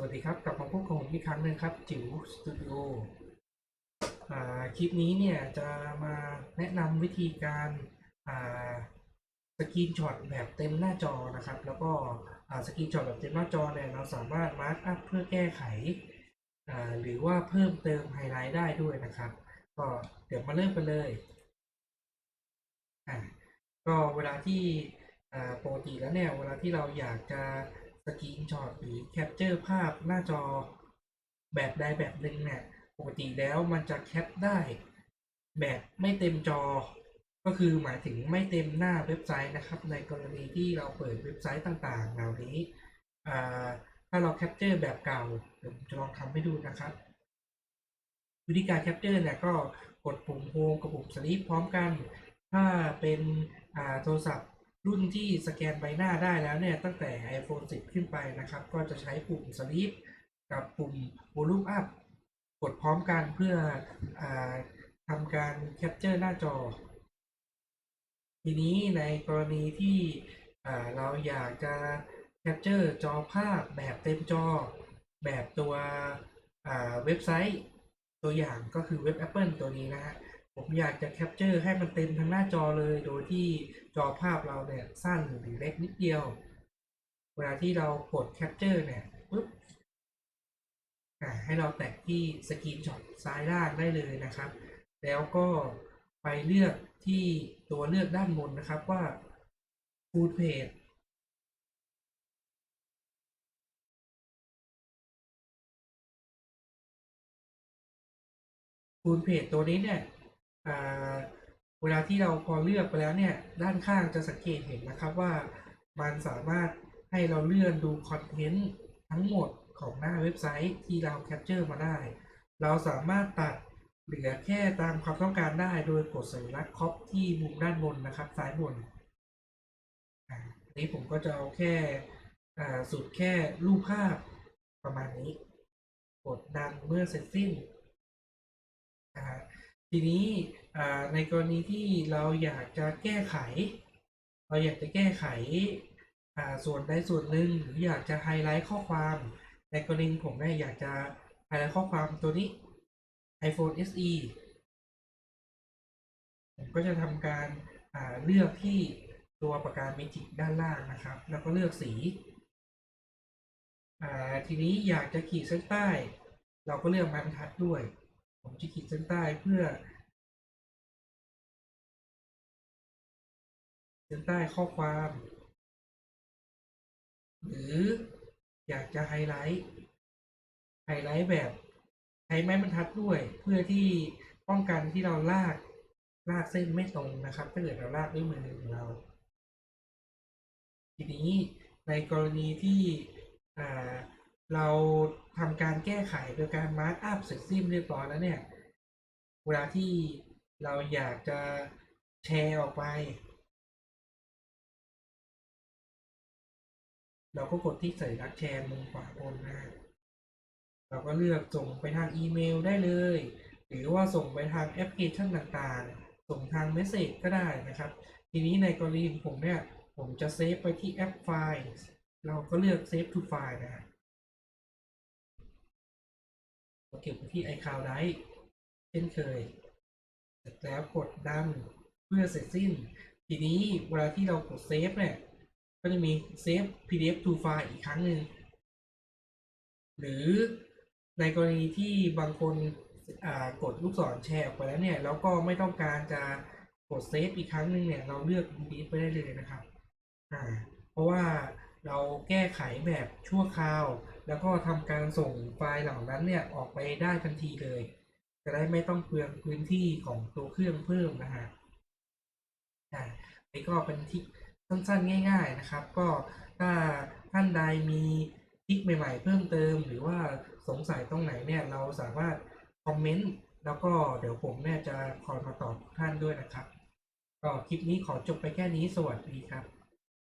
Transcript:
สวัสดีครับ กลับมาพบกับผมอีกครั้งหนึ่งครับ จิ๋วสตูดิโอคลิปนี้เนี่ยจะมาแนะนำวิธีการาสกรีนช็อตแบบเต็มหน้าจอนะครับ แล้วก็สกรีนช็อตแบบเต็มหน้าจอเนี่ยเราสามารถมาร์กอัพเพื่อแก้ไข หรือว่าเพิ่มเติมไฮไลท์ได้ด้วยนะครับ ก็เดี๋ยวมาเริ่มกันเลยก็เวลาที่ปกติแล้วเนี่ยเวลาที่เราอยากจะ สกรีนช็อตหรือแคปเจอร์ภาพหน้าจอแบบใดแบบหนึ่งเนี่ยปกติแล้วมันจะแคปได้แบบไม่เต็มจอ ก็คือหมายถึงไม่เต็มหน้าเว็บไซต์นะครับ ในกรณีที่เราเปิดเว็บไซต์ต่างๆ เหล่านี้ถ้าเราแคปเจอร์แบบเก่าเดี๋ยวผมจะลองทำให้ดูนะครับ วิธีการแคปเจอร์เนี่ยก็กดปุ่มโฮมกับปุ่มสลิปพร้อมกัน ถ้าเป็นโทรศัพท์ รุ่นที่สแกนใบหน้าได้แล้วเนี่ยตั้งแต่ iPhone 10 ขึ้นไปนะครับ ก็จะใช้ปุ่มสลิปกับปุ่ม Volume Up กดพร้อมกันเพื่ออทำการแคปเจอร์หน้าจอ ทีนี้ในกรณีที่เราอยากจะแคปเจอร์จอภาพแบบเต็มจอ แบบตัวเว็บไซต์ตัวอย่างก็คือเว็บ Apple ตัวนี้นะฮะ ผมอยากจะแคปเจอร์ให้มันเต็มทั้งหน้าจอเลย โดยที่จอภาพเราเนี่ยสั้นหรือเล็กนิดเดียว เวลาที่เรากดแคปเจอร์เนี่ยปุ๊บให้เราแตะที่สกรีนช็อตซ้ายล่างได้เลยนะครับ แล้วก็ไปเลือกที่ตัวเลือกด้านบนนะครับว่า Full Page ฟูลเพจตัวนี้เนี่ย เวลาที่เราพอเลือกไปแล้วเนี่ย ด้านข้างจะสังเกตเห็นนะครับว่ามันสามารถให้เราเลื่อนดูคอนเทนต์ทั้งหมดของหน้าเว็บไซต์ที่เราแคปเจอร์มาได้ เราสามารถตัดเหลือแค่ตามความต้องการได้โดยกดสัญลักษณ์คอปที่มุมด้านบนนะครับซ้ายบนอันนี้ผมก็จะเอาแค่สุดแค่รูปภาพประมาณนี้ กดดันเมื่อเสร็จสิ้นอ่า ทีนี้ในกรณีที่เราอยากจะแก้ไข เราอยากจะแก้ไขส่วนใดส่วนหนึ่งหรืออยากจะไฮไลท์ข้อความ ในกรณีผมเนี่ยอยากจะไฮไลท์ข้อความตัวนี้ iPhone SE ผมก็จะทำการาเลือกที่ตัวปากกาเมจิกด้านล่างนะครับ แล้วก็เลือกสี ทีนี้อยากจะขีดเส้นใต้ เราก็เลือกบรรทัดด้วย ผมจะขีดเส้นใต้เพื่อเส้นใต้ข้อความ หรืออยากจะไฮไลท์ไฮไลท์แบบใช้ไม้บรรทัดด้วย เพื่อที่ป้องกันที่เราลากลากเส้นไม่ตรงนะครับ ถ้าเกิดเราลากด้วยมือของเรา ทีนี้ในกรณีที่อ่า เราทำการแก้ไขโดยการมาร์กอัพเสร็จสิ้นเรียบร้อยแล้วเนี่ย เวลาที่เราอยากจะแชร์ออกไป เราก็กดที่สัญลักแชร์มุมขวาบนนะเราก็เลือกส่งไปทางอีเมลได้เลย หรือว่าส่งไปทางแอปพลิเคชันต่างๆ ส่งทางเมสเซจก็ได้นะครับ ทีนี้ในกรณีของผมเนี่ย ผมจะเซฟไปที่แอปไฟล์ เราก็เลือกเซฟ to ไฟล์นะฮะเรา เก็บไปที่ iCloud ได้เช่นเคย เสร็จแล้วกดดันเพื่อเสร็จสิ้น ทีนี้เวลาที่เรากดเซฟเนี่ย ก็จะมีเซฟ PDF to ไฟล์อีกครั้งหนึ่ง หรือในกรณีที่บางคนกดลูกศรแชร์ออกไปแล้วเนี่ย แล้วก็ไม่ต้องการจะกดเซฟอีกครั้งหนึ่งเนี่ย เราเลือก delete ไปได้เลยนะครับ อ่า เพราะว่าเราแก้ไขแบบชั่วคราว แล้วก็ทำการส่งไฟล์เหล่านั้นเนี่ยออกไปได้ทันทีเลย จะได้ไม่ต้องเปลืองพื้นที่ของตัวเครื่องเพิ่มนะฮะอ่านี่ก็เป็นทิคสั้นๆง่าย ๆนะครับ ก็ถ้าท่านใดมีทิคใหม่ ๆ เพิ่มเติม หรือว่าสงสัยตรงไหนเนี่ยเราสามารถคอมเมนต์แล้วก็เดี๋ยวผมเนี่ยจะคอยมาตอบทุกท่านด้วยนะครับ ก็คลิปนี้ขอจบไปแค่นี้สวัสดีครับ